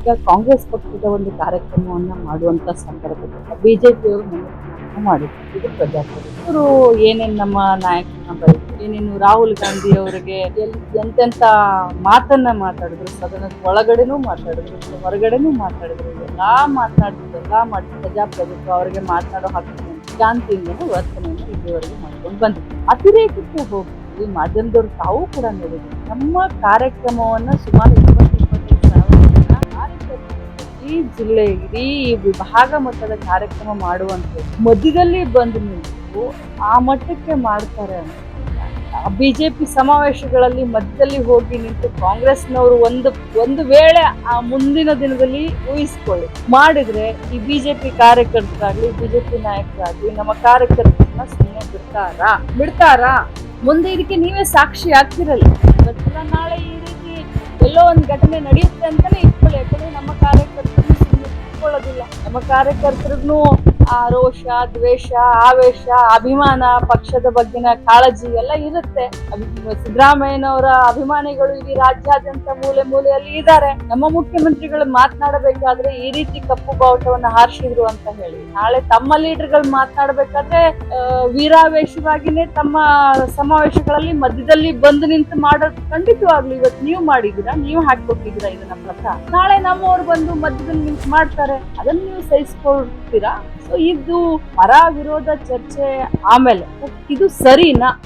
ಈಗ ಕಾಂಗ್ರೆಸ್ ಪಕ್ಷದ ಒಂದು ಕಾರ್ಯಕ್ರಮವನ್ನು ಮಾಡುವಂತ ಸಂದರ್ಭದಲ್ಲಿ ಬಿಜೆಪಿಯವರು ಮಾಡಿದ್ರು. ಇದು ಪ್ರಜಾಪ್ರಭುತ್ವ. ಇವರು ಏನೇನು ನಮ್ಮ ನಾಯಕನ ಬರೀ ಏನೇನು ರಾಹುಲ್ ಗಾಂಧಿ ಅವರಿಗೆ ಎಂತೆಂತ ಮಾತನ್ನ ಮಾತಾಡಿದ್ರು ಸದನದ ಒಳಗಡೆನೂ ಮಾತಾಡಿದ್ರು, ಹೊರಗಡೆನೂ ಮಾತಾಡಿದ್ರು, ಎಲ್ಲ ಮಾತನಾಡಿದ್ರು ಎಲ್ಲ ಮಾಡಿ ಪ್ರಜಾಪ್ರಭುತ್ವ ಅವರಿಗೆ ಮಾತನಾಡೋ ಹಕ್ಕು ಶಾಂತಿಯಿಂದ ವರ್ತನೆಯನ್ನು ಇಲ್ಲಿವರೆಗೆ ಮಾಡ್ಕೊಂಡು ಬಂದ್ರು ಅತಿರೇಕಕ್ಕೆ ಹೋಗಿ ಮಾಧ್ಯಮದವ್ರು ತಾವು ಕೂಡ ನೋಡಿದ್ರು. ನಮ್ಮ ಕಾರ್ಯಕ್ರಮವನ್ನ ಸುಮಾರು ಈ ಜಿಲ್ಲೆ, ಇಡೀ ವಿಭಾಗ ಮಟ್ಟದ ಕಾರ್ಯಕ್ರಮ ಮಾಡುವಂಥದ್ದು. ಮಧ್ಯದಲ್ಲಿ ಬಂದು ನಿಂತು ಆ ಮಟ್ಟಕ್ಕೆ ಮಾಡ್ತಾರೆ ಅಂತ. ಬಿಜೆಪಿ ಸಮಾವೇಶಗಳಲ್ಲಿ ಮಧ್ಯದಲ್ಲಿ ಹೋಗಿ ನಿಂತು ಕಾಂಗ್ರೆಸ್ನವರು ಒಂದು ಒಂದು ವೇಳೆ ಆ ಮುಂದಿನ ದಿನದಲ್ಲಿ ಊಹಿಸ್ಕೊಳ್ಳಿ. ಮಾಡಿದ್ರೆ ಈ ಬಿಜೆಪಿ ಕಾರ್ಯಕರ್ತರಾಗ್ಲಿ, ಬಿಜೆಪಿ ನಾಯಕರಾಗ್ಲಿ ನಮ್ಮ ಕಾರ್ಯಕರ್ತರನ್ನ ಸುಮ್ಮನೆ ಬಿಡ್ತಾರಾ? ಬಿಡ್ತಾರಾ? ಮುಂದೆ ಇದಕ್ಕೆ ನೀವೇ ಸಾಕ್ಷಿ ಆಗ್ತಿರಲ್ಲ. ನಾಳೆ ಈ ರೀತಿ ಎಲ್ಲೋ ಒಂದು ಘಟನೆ ನಡೆಯುತ್ತೆ ಅಂತಲೇ ಇಟ್ಕೊಳ್ಳಿ. ಯಾಕಂದ್ರೆ ನಮ್ಮ ಇಟ್ಕೊಳ್ಳೋದಿಲ್ಲ ನಮ್ಮ ಕಾರ್ಯಕರ್ತರಿಗೂ ಆ ರೋಷ ದ್ವೇಷ, ಆವೇಶ, ಅಭಿಮಾನ ಪಕ್ಷದ ಬಗ್ಗೆನ ಕಾಳಜಿ ಎಲ್ಲ ಇರುತ್ತೆ. ಸಿದ್ದರಾಮಯ್ಯನವರ ಅಭಿಮಾನಿಗಳು ಇಡೀ ರಾಜ್ಯಾದ್ಯಂತ ಮೂಲೆ ಮೂಲೆಯಲ್ಲಿ ಇದ್ದಾರೆ. ನಮ್ಮ ಮುಖ್ಯಮಂತ್ರಿಗಳು ಮಾತನಾಡಬೇಕಾದ್ರೆ ಈ ರೀತಿ ಕಪ್ಪು ಬಾವುಟವನ್ನು ಹಾರಿಸಿದ್ರು ಅಂತ ಹೇಳಿ. ನಾಳೆ ತಮ್ಮ ಲೀಡರ್ಗಳು ಮಾತನಾಡಬೇಕಾದ್ರೆ ವೀರಾವೇಶವಾಗಿನೇ ತಮ್ಮ ಸಮಾವೇಶಗಳಲ್ಲಿ ಮಧ್ಯದಲ್ಲಿ ಬಂದು ನಿಂತು ಮಾಡೋದು ಖಂಡಿತವಾಗ್ಲು ಇವತ್ತು ನೀವು ಮಾಡಿದೀರಾ ನೀವು ಹಾಕೊಟ್ಟಿದ್ದೀರಾ ಇದನ್ನ ಪ್ರಕಾರ? ನಾಳೆ ನಮ್ಮವ್ರು ಬಂದು ಮಧ್ಯದಲ್ಲಿ ನಿಂತು ಮಾಡ್ತಾರೆ. ಅದನ್ನ ನೀವು ಸಹಿಸ್ಕೊಳ್ತೀರಾ? ಸೊ ಇದು ಪರ ವಿರೋಧ ಚರ್ಚೆ ಆಮೇಲೆ. ಇದು ಸರಿನಾ?